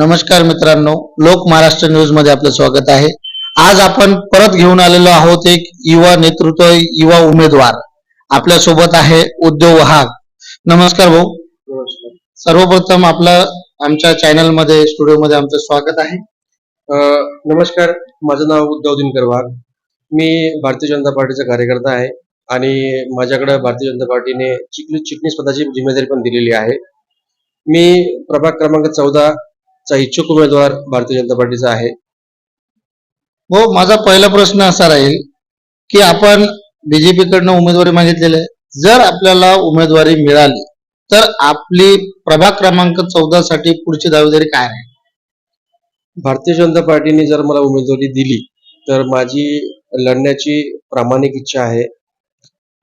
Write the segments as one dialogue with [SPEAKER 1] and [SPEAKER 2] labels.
[SPEAKER 1] नमस्कार मित्रांनो लोक महाराष्ट्र न्यूजमध्ये आपलं स्वागत आहे. आज आपण परत घेऊन आलेलो आहोत एक युवा नेतृत्व युवा उमेदवार. आपल्यासोबत आहे उद्योग वहाग. नमस्कार भाऊ. सर्वप्रथम आपलं आमच्या चॅनलमध्ये स्टुडिओ मध्ये आमचं स्वागत आहे.
[SPEAKER 2] नमस्कार माझं नाव उद्धव दिनकर वाघ मी भारतीय जनता पार्टीचा कार्यकर्ता आहे आणि माझ्याकडे भारतीय जनता पार्टीने चिखली चिटणीस पदाची जिम्मेदारी पण दिलेली आहे. मी प्रभाग क्रमांक चौदा चा इच्छुक उमेदवार भारतीय जनता पार्टीचा आहे.
[SPEAKER 1] हो माझा पहिला प्रश्न असा राहील की आपण बीजेपी कडनं उमेदवारी मागितलेली आहे. जर आपल्याला उमेदवारी मिळाली तर आपली प्रभाग क्रमांक चौदा साठी पुढची दावेदारी काय आहे?
[SPEAKER 2] भारतीय जनता पार्टीने जर मला उमेदवारी दिली तर माझी लढण्याची प्रामाणिक इच्छा आहे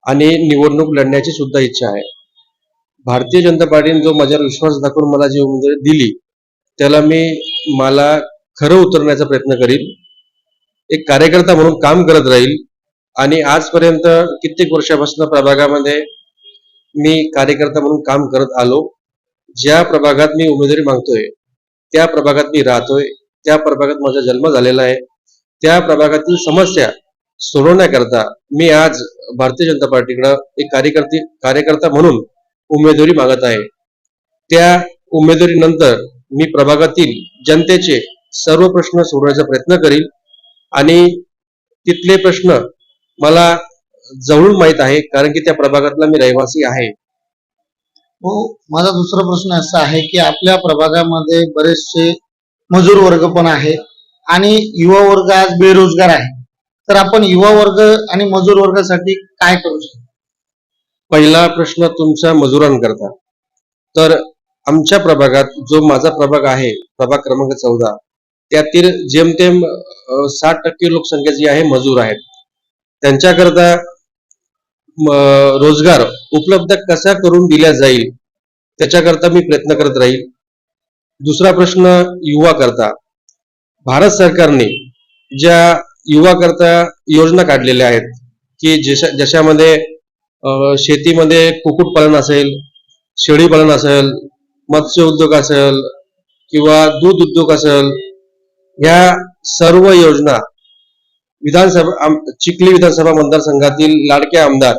[SPEAKER 2] आणि निवडणूक लढण्याची सुद्धा इच्छा आहे. भारतीय जनता पार्टीने जो माझ्यावर विश्वास दाखवून मला जी उमेदवारी दिली त्याला मी मला खरं उतरण्याचा प्रयत्न करील एक कार्यकर्ता म्हणून काम करत राहील. आणि आजपर्यंत कित्येक वर्षापासून प्रभागामध्ये मी कार्यकर्ता म्हणून काम करत आलो. ज्या प्रभागात मी उमेदवारी मागतोय त्या प्रभागात मी राहतोय. त्या प्रभागात माझा जन्म झालेला आहे. त्या प्रभागातील समस्या सोडवण्याकरता मी आज भारतीय जनता पार्टीकडं एक कार्यकर्ती कार्यकर्ता म्हणून उमेदवारी मागत आहे. त्या उमेदवारीनंतर मी प्रभागातील जनतेचे सर्व प्रश्न सोडवण्याचा प्रयत्न करील आणि तिथले प्रश्न मला जवळून माहीत आहे कारण की त्या प्रभागातला मी रहिवासी आहे.
[SPEAKER 1] हो माझा दुसरा प्रश्न असा आहे की आपल्या प्रभागामध्ये बरेचसे मजूर वर्ग पण आहे आणि युवा वर्ग आज बेरोजगार आहे. तर आपण युवा वर्ग आणि मजूर वर्गासाठी काय करू शकतो?
[SPEAKER 2] पहिला प्रश्न तुमच्या मजुरांकरता. तर आमच्या प्रभागात जो माझा प्रभाग आहे प्रभाग क्रमांक चौदा त्यातील जेमतेम साठ टक्के लोकसंख्या जी आहे मजूर आहेत. त्यांच्याकरता रोजगार उपलब्ध कसा करून दिला जाईल त्याच्याकरता मी प्रयत्न करत राहील. दुसरा प्रश्न युवा करता भारत सरकारने ज्या युवा करता योजना काढलेल्या आहेत की जशा ज्याच्यामध्ये शेतीमध्ये कुक्कुटपालन असेल शेळीपालन असेल मत्स्य उद्योग असेल किंवा दूध उद्योग असेल ह्या सर्व योजना विधानसभा चिखली विधानसभा मतदारसंघातील लाडके आमदार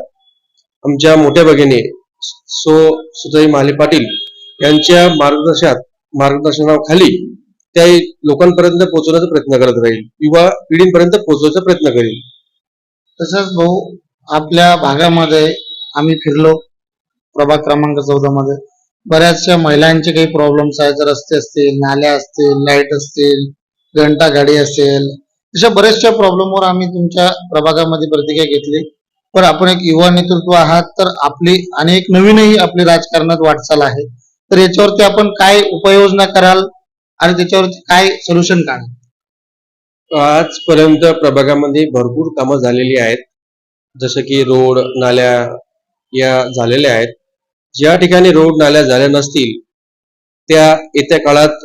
[SPEAKER 2] आमच्या मोठ्या भगिनी सो सुधाई माले पाटील यांच्या मार्गदर्शनात मार्गदर्शनाखाली त्या लोकांपर्यंत पोहोचवण्याचा प्रयत्न करत राहील युवा पिढींपर्यंत पोहोचवायचा प्रयत्न करेल.
[SPEAKER 1] तसंच भाऊ आपल्या भागामध्ये आम्ही फिरलो प्रभाग क्रमांक चौदा मध्ये बऱ्याचशा महिलांचे काही प्रॉब्लेम्स आहेत. रस्ते असतील नाल्या असतील लाइट असतील घंटा गाडी असेल अशा बऱ्याचशा प्रॉब्लेमवर आम्ही तुमच्या प्रभागामध्ये प्रतिक्रिया घेतली. पण आपण एक युवा नेतृत्व आहात तर आपली आणि एक नवीनही आपली राजकारणात वाटचाल आहे. तर याच्यावरती आपण काय उपाययोजना कराल आणि त्याच्यावरती काय सोल्युशन काढाल?
[SPEAKER 2] आजपर्यंत प्रभागामध्ये भरपूर कामं झालेली आहेत. जसं की रोड नाल्या या झालेल्या आहेत. ज्या ठिकाणी रोड नाल्या झाल्या नसतील त्या येत्या काळात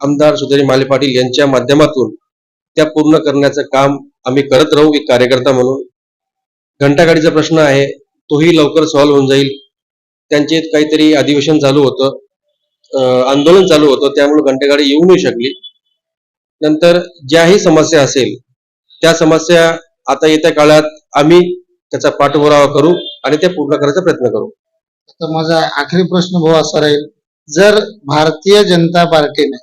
[SPEAKER 2] आमदार सुधारी माले पाटील यांच्या माध्यमातून त्या पूर्ण करण्याचं काम आम्ही करत राहू एक कार्यकर्ता म्हणून. घंटागाडीचा प्रश्न आहे तोही लवकर सॉल्व्ह होऊन जाईल. त्यांचे काहीतरी अधिवेशन चालू होतं आंदोलन चालू होतं त्यामुळे घंटागाडी येऊ नाही शकली. नंतर ज्याही समस्या असेल त्या समस्या आता येत्या काळात आम्ही त्याचा पाठपुरावा करू आणि त्या पूर्ण करायचा प्रयत्न करू.
[SPEAKER 1] तर माझा आखरी प्रश्न भाऊ असा राहील जर भारतीय जनता पार्टीने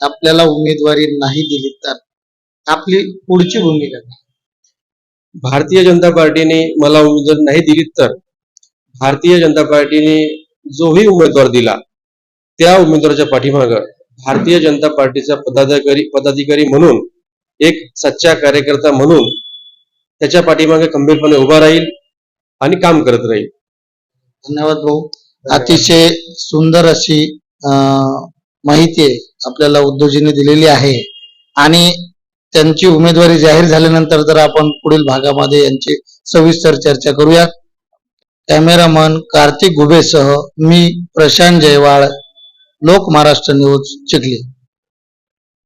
[SPEAKER 1] आपल्याला उमेदवारी नाही दिली तर आपली पुढची भूमिका काय?
[SPEAKER 2] भारतीय जनता पार्टीने मला उमेदवार नाही दिली तर भारतीय जनता पार्टीने जोही उमेदवार दिला त्या उमेदवाराच्या पाठीमाग भारतीय जनता पार्टीचा पदाधिकारी पदाधिकारी म्हणून एक सच्चा कार्यकर्ता म्हणून त्याच्या पाठीमागे खंबीरपणे उभा राहील आणि काम करत राहील
[SPEAKER 1] धन्यवाद भाऊ. अतिशय सुंदर अशी माहिती आपल्याला उद्योजीने दिलेली आहे. आणि त्यांची उमेदवारी जाहीर झाल्यानंतर जर आपण पुढील भागामध्ये यांची सविस्तर चर्चा करूयात. कॅमेरामन कार्तिक गुबेसह मी प्रशांत जयवाळ लोक महाराष्ट्र न्यूज चिखली.